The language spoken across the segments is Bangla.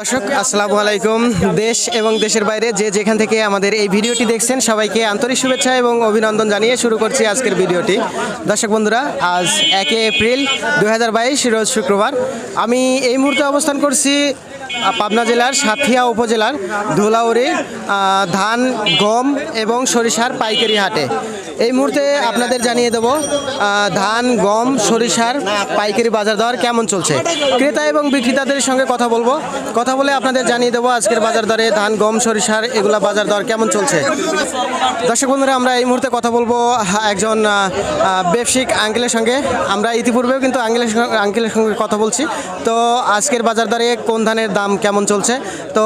দর্শক, আসসালামু আলাইকুম। দেশ এবং দেশের বাইরে যে যেখান থেকে আমাদের এই ভিডিওটি দেখছেন, সবাইকে আন্তরিক শুভেচ্ছা এবং অভিনন্দন জানিয়ে শুরু করছি আজকের ভিডিওটি। দর্শক বন্ধুরা, আজ একে এপ্রিল দু হাজার বাইশ, রোজ শুক্রবার। আমি এই মুহূর্তে অবস্থান করছি পাবনা জেলার সাথিয়া উপজেলার ধুলাউড়ি ধান, গম এবং সরিষার পাইকারি হাটে। এই মুহূর্তে আপনাদের জানিয়ে দেব ধান, গম, সরিষার পাইকারি বাজার দর কেমন চলছে? ক্রেতা এবং বিক্রেতাদের সঙ্গে কথা বলব। কথা বলে আপনাদের জানিয়ে দেবো, আজকের বাজার দরে ধান, গম, সরিষার এগুলা বাজার দর কেমন চলছে? দর্শক বন্ধুরা, আমরা এই মুহূর্তে কথা বলব একজন ব্যবসায়িক আঙ্কেলের সঙ্গে। আমরা ইতিপূর্বেও কিন্তু আঙ্কেলের আঙ্কেলের সঙ্গে কথা বলছি। তো আজকের বাজার দরে কোন ধানের দাম কেমন চলছে? তো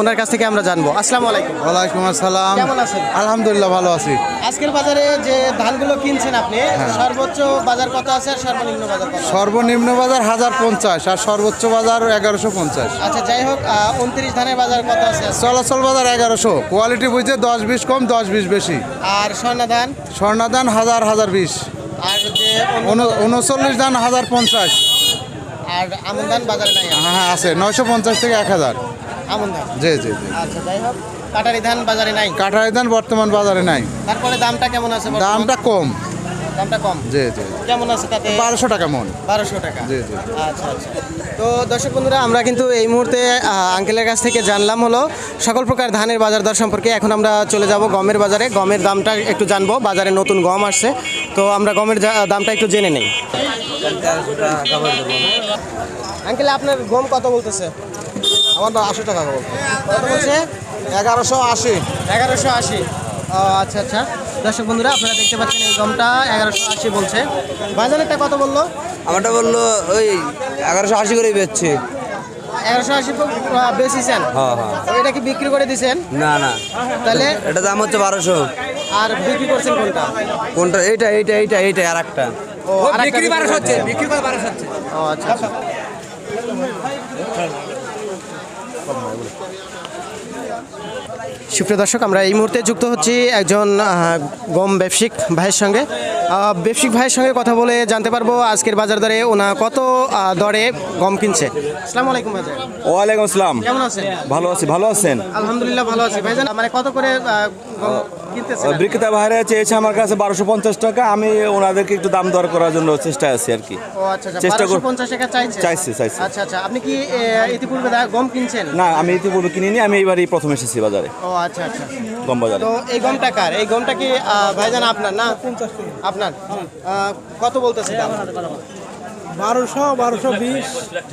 ওনার কাছ থেকে আমরা জানব। আসসালামু আলাইকুম। ওয়ালাইকুম আসসালাম। কেমন আছেন? আলহামদুলিল্লাহ ভালো আছি। আজকের বাজারে যে ধানগুলো কিনছেন আপনি সর্বোচ্চ বাজার কত আছে আর সর্বনিম্ন বাজার কত? সর্বনিম্ন বাজার হাজার পঞ্চাশ আর সর্বোচ্চ বাজার এগারোশো পঞ্চাশ। আচ্ছা যাই হোক উনত্রিশ ধানের বাজার কত আছে? চলাচল বাজার এগারোশো। কোয়ালিটি বুঝে দশ বিশ কম দশ বিশ বেশি। আর স্বর্ণা ধান স্বর্ণাদান হাজার হাজার বিশ। আর যে উনচল্লিশ দান হাজার পঞ্চাশ। আর আমন ধান বাজারে নাই হ্যাঁ আছে। নয়শো পঞ্চাশ থেকে এক হাজার। আমন ধান জি জি জি। আচ্ছা যাই হোক। কাটারি ধান বাজারে নাই? কাঠারি দান বর্তমান বাজারে নাই। তারপরে দামটা কেমন আছে দামটা কম। দামটা কম? জি জি কেমন আছে তাতে? বারোশো টাকা মন। বারোশো টাকা। জি জি। আচ্ছা আচ্ছা। তো দর্শক বন্ধুরা আমরা কিন্তু এই মুহূর্তে আঙ্কেলের কাছ থেকে জানলাম হলো সকল প্রকার ধানের বাজার দর সম্পর্কে। এখন আমরা চলে যাব গমের বাজারে। গমের দামটা একটু জানব। বাজারে নতুন গম আসছে। তো আমরা গমের দামটা একটু জেনে নেই। আঙ্কেল আপনার গম কত বলতেছে? আমার না আশি টাকা কত বলছে? এগারোশো আশি। এগারোশো আশি। ও আচ্ছা আচ্ছা। দর্শক বন্ধুরা আপনারা দেখতে পাচ্ছেন এই গমটা এগারোশো আশি বলছে। বাজারেরটা কত বলল? আমারটা বলল ওই এগারোশো আশি করেই বেচছে। এগারোশো আশি হ্যাঁ হ্যাঁ। এটা কি বিক্রি করে দিছেন? না না। তাহলে? এটা দাম হচ্ছে বারোশো। আর বিক্রি করছেন কোনটা? কোনটা? এইটা এইটা এইটা এইটা আর একটা। বিক্রি বারোশো হচ্ছে বিক্রি করে বারোশো হচ্ছে। ও আচ্ছা আচ্ছা। সুপ্রিয় দর্শক আমরা এই মুহূর্তে যুক্ত হচ্ছি একজন গম ব্যবসায়িক ভাইয়ের সঙ্গে। ব্যবসায়িক ভাইয়ের সঙ্গে কথা বলে জানতে পারব আজকের বাজার দরে ওনা কত দরে গম কিনছে। আসসালামু আলাইকুম ভাইজান। ওয়ালাইকুম আসসালাম। কেমন আছেন? ভালো আছি ভালো আছেন? আলহামদুলিল্লাহ ভালো আছি। ভাইজান মানে কত করে বিক্রেতা ভাইরা চেয়েছে আমার কাছে বারোশো পঞ্চাশ টাকা আমি ওনাদেরকে একটু দাম দর করার জন্য চেষ্টা আছি আর কি। আচ্ছা আচ্ছা চেষ্টা কর- 1250 টাকা চাইছি, চাইছি। আচ্ছা আচ্ছা আপনি কি ইতিপূর্বে গম কিনছেন? না আমি ইতিপূর্বে কিনিনি আমি এইবারই প্রথম এসেছি বাজারে। ও আচ্ছা আচ্ছা। গম বাজারে। তো এই গমটা কার? এই গমটা কি ভাইজান আপনার না? আপনার। কত বলতেছে বারোশো বারোশো বিশ।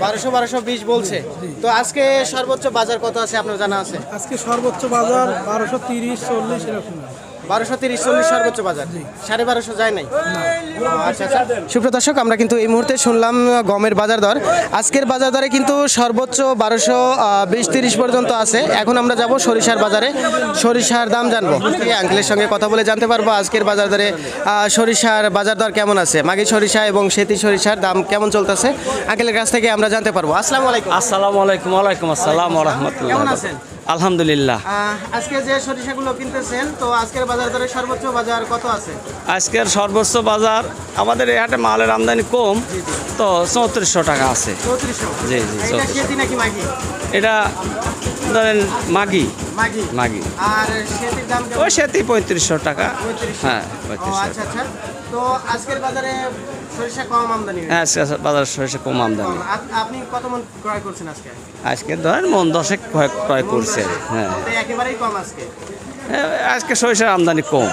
বারোশো বারোশো বিশ বলছে। তো আজকে সর্বোচ্চ বাজার কত আছে আপনার জানা আছে? আজকে সর্বোচ্চ বাজার বারোশো তিরিশ চল্লিশ এরকম। বারোশো তিরিশ চল্লিশ সর্বোচ্চ বাজার। সাড়ে বারোশো যায় নাই। আচ্ছা আচ্ছা। সুপ্রিয় দর্শক আমরা কিন্তু এই মুহূর্তে শুনলাম গমের বাজার দর। আজকের বাজার দরে কিন্তু সর্বোচ্চ বারোশো বিশ তিরিশ পর্যন্ত আছে। এখন আমরা যাব সরিষার বাজারে। সরিষার দাম জানব। আঙ্কেলের সঙ্গে কথা বলে জানতে পারব আজকের বাজার দরে সরিষার বাজার দর কেমন আছে। মাগি সরিষা এবং সেতি সরিষার দাম কেমন চলতেছে? আঙ্কেলের কাছ থেকে আমরা জানতে পারব। আসসালামু আলাইকুম। আসসালামু আলাইকুম ওয়ালাইকুম আসসালাম কেমন রহমতুল্লাহ। আছেন? আলহামদুলিল্লাহ। আজকে যে সরিষাগুলো কিনতেছেন তো আজকের বাজার দরে সর্বোচ্চ বাজার কত আছে? আজকের সর্বোচ্চ বাজার আমাদের এই হাটে মালের আমদানি কম তো চৌত্রিশশো টাকা আছে। চৌত্রিশশো? জি, জি, এটা 3400 সেতি নাকি মাগি এটা ধরেন মাগি। মাগি। মাগি। আর সেতির দাম কেমন? ওই সেতি পঁয়ত্রিশশো টাকা। হ্যাঁ পঁয়ত্রিশশো। আচ্ছা আচ্ছা। তো আজকের বাজারে সরিষা কম আমদানি হ্যাঁ আজকে বাজার সরিষা কম আমদানি। আপনি কত মন ক্রয় করছেন আজকে? আজকে ধরেন মন দশেক ক্রয় করছে। হ্যাঁ। একেবারেই কম আজকে। হ্যাঁ, আজকে সরিষার আমদানি কম।